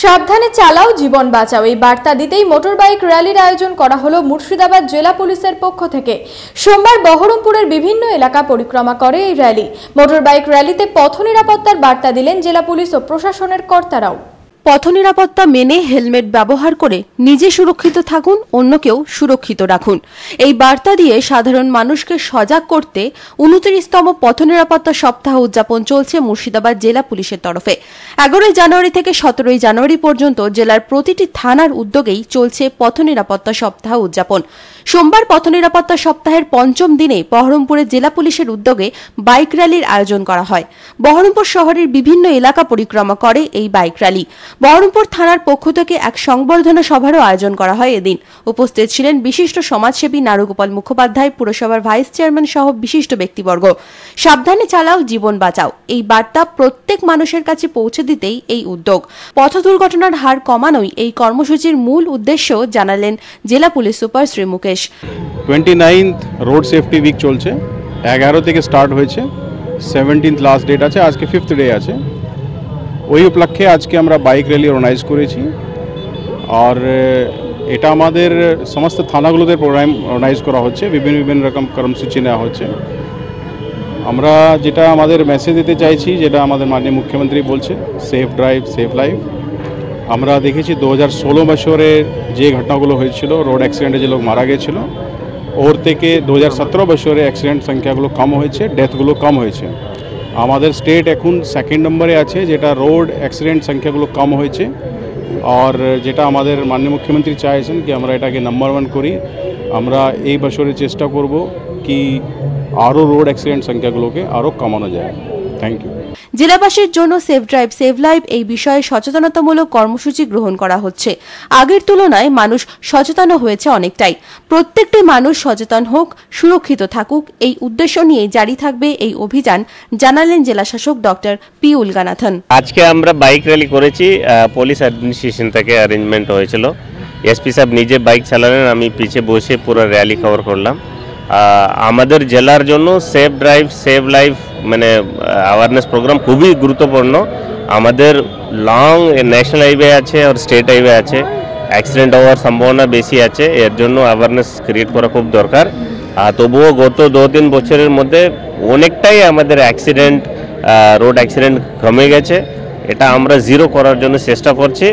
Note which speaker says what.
Speaker 1: সাবধানে চালাও, জীবন বাঁচাও। এই বার্তা দিতেই মোটর বাইক র্যালির আয়োজন করা হলো মুর্শিদাবাদ জেলা পুলিশের পক্ষ থেকে। সোমবার বহরমপুরের বিভিন্ন এলাকা পরিক্রমা করে এই র্যালি। মোটর বাইক র্যালিতে পথ নিরাপত্তার বার্তা দিলেন জেলা পুলিশ ও প্রশাসনের কর্তারাও।
Speaker 2: পথ নিরাপত্তা মেনে হেলমেট ব্যবহার করে নিজে সুরক্ষিত থাকুন, অন্যকেও সুরক্ষিত রাখুন। এই বার্তা দিয়ে সাধারণ মানুষকে সজাগ করতে উনত্রিশতম পথ নিরাপত্তা সপ্তাহ উদযাপন চলছে মুর্শিদাবাদ জেলা পুলিশের তরফে। এগারোই জানুয়ারি থেকে সতেরোই জানুয়ারি পর্যন্ত জেলার প্রতিটি থানার উদ্যোগেই চলছে পথ নিরাপত্তা সপ্তাহ উদযাপন। সোমবার পথ নিরাপত্তা সপ্তাহের পঞ্চম দিনে বহরমপুরে জেলা পুলিশের উদ্যোগে বাইক র্যালির আয়োজন করা হয়। বহরমপুর শহরের বিভিন্ন এলাকা পরিক্রমা করে এই বাইক র্যালি। বহরমপুর থানার পক্ষ থেকে এক সংবর্ধনা সভারও আয়োজন করা হয় এদিন। উপস্থিত ছিলেন বিশিষ্ট সমাজসেবী নারুগোপাল মুখোপাধ্যায়, পুরসভার ভাইস চেয়ারম্যান সহ বিশিষ্ট ব্যক্তিবর্গ। সাবধানে চালাও, জীবন বাঁচাও। এই বার্তা প্রত্যেক মানুষের কাছে পৌঁছে দিতেই এই উদ্যোগ। পথ দুর্ঘটনার হার কমানোই এই কর্মসূচির মূল উদ্দেশ্য, জানালেন জেলা police super Shri Mukesh.
Speaker 3: Twenty ninth road safety week চলছে। এগারো থেকে স্টার্ট হয়েছে। সেভেন্টিন্থ লাস্ট ডেট আছে, আজকে ফিফথ ডে আছে। ওই উপলক্ষে আজকে আমরা বাইক র্যালি অর্গানাইজ করেছি। আর এটা আমাদের সমস্ত থানাগুলোতে প্রোগ্রাম অর্গানাইজ করা হচ্ছে, বিভিন্ন বিভিন্ন রকম কর্মসূচি নেওয়া হচ্ছে। আমরা যেটা আমাদের মেসেজ দিতে চাইছি, যেটা আমাদের মাননীয় মুখ্যমন্ত্রী বলছে সেফ ড্রাইভ সেফ লাইফ আমরা দেখেছি দু হাজার ষোলো বছরে যে ঘটনাগুলো হয়েছিল রোড অ্যাক্সিডেন্টে যে লোক মারা গিয়েছিল ওর থেকে দু হাজার সতেরো বছরে অ্যাক্সিডেন্ট সংখ্যাগুলো কম হয়েছে ডেথগুলো কম হয়েছে। আমাদের স্টেট এখন সেকেন্ড নম্বরে আছে, যেটা রোড অ্যাক্সিডেন্ট সংখ্যাগুলো কম হয়েছে। আর যেটা আমাদের মাননীয় মুখ্যমন্ত্রী চাইছেন কি আমরা এটাকে নাম্বার ওয়ান করি। আমরা এই বছরে চেষ্টা করব কি আরও রোড অ্যাক্সিডেন্ট সংখ্যাগুলোকে আরও কমানো যায়। থ্যাংক ইউ
Speaker 2: জেলাবাসীর জন্য সেভ ড্রাইভ সেভ লাইভ এই বিষয়ে সচেতনতামূলক কর্মসূচি গ্রহণ করা হচ্ছে। আগের তুলনায় মানুষ সচেতন হয়েছে অনেকটাই। প্রত্যেকটি মানুষ সচেতন হোক সুরক্ষিত থাকুক এই উদ্দেশ্য নিয়ে জারি থাকবে এই অভিযান জানালেন জেলাশাসক ডক্টর পি উলগানাথন।
Speaker 4: আজকে আমরা বাইক র্যালি করেছি আহ, পুলিশ অ্যাডমিনিস্ট্রেশন থেকে অ্যারেঞ্জমেন্ট হয়েছিল। এসপি সাহেব নিজে বাইক চালালেন আমি পিছে বসে পুরো র্যালি কভার করলাম। আমাদের জেলার জন্য সেফ ড্রাইভ সেভ লাইফ মানে অ্যাওয়ারনেস প্রোগ্রাম খুবই গুরুত্বপূর্ণ। আমাদের লং ন্যাশনাল হাইওয়ে আছে আর স্টেট হাইওয়ে আছে। অ্যাক্সিডেন্ট হওয়ার সম্ভাবনা বেশি আছে, এর জন্য অ্যাওয়ারনেস ক্রিয়েট করা খুব দরকার। তবুও গত দু তিন বছরের মধ্যে অনেকটাই আমাদের অ্যাক্সিডেন্ট রোড অ্যাক্সিডেন্ট কমে গেছে। এটা আমরা জিরো করার জন্য চেষ্টা করছি।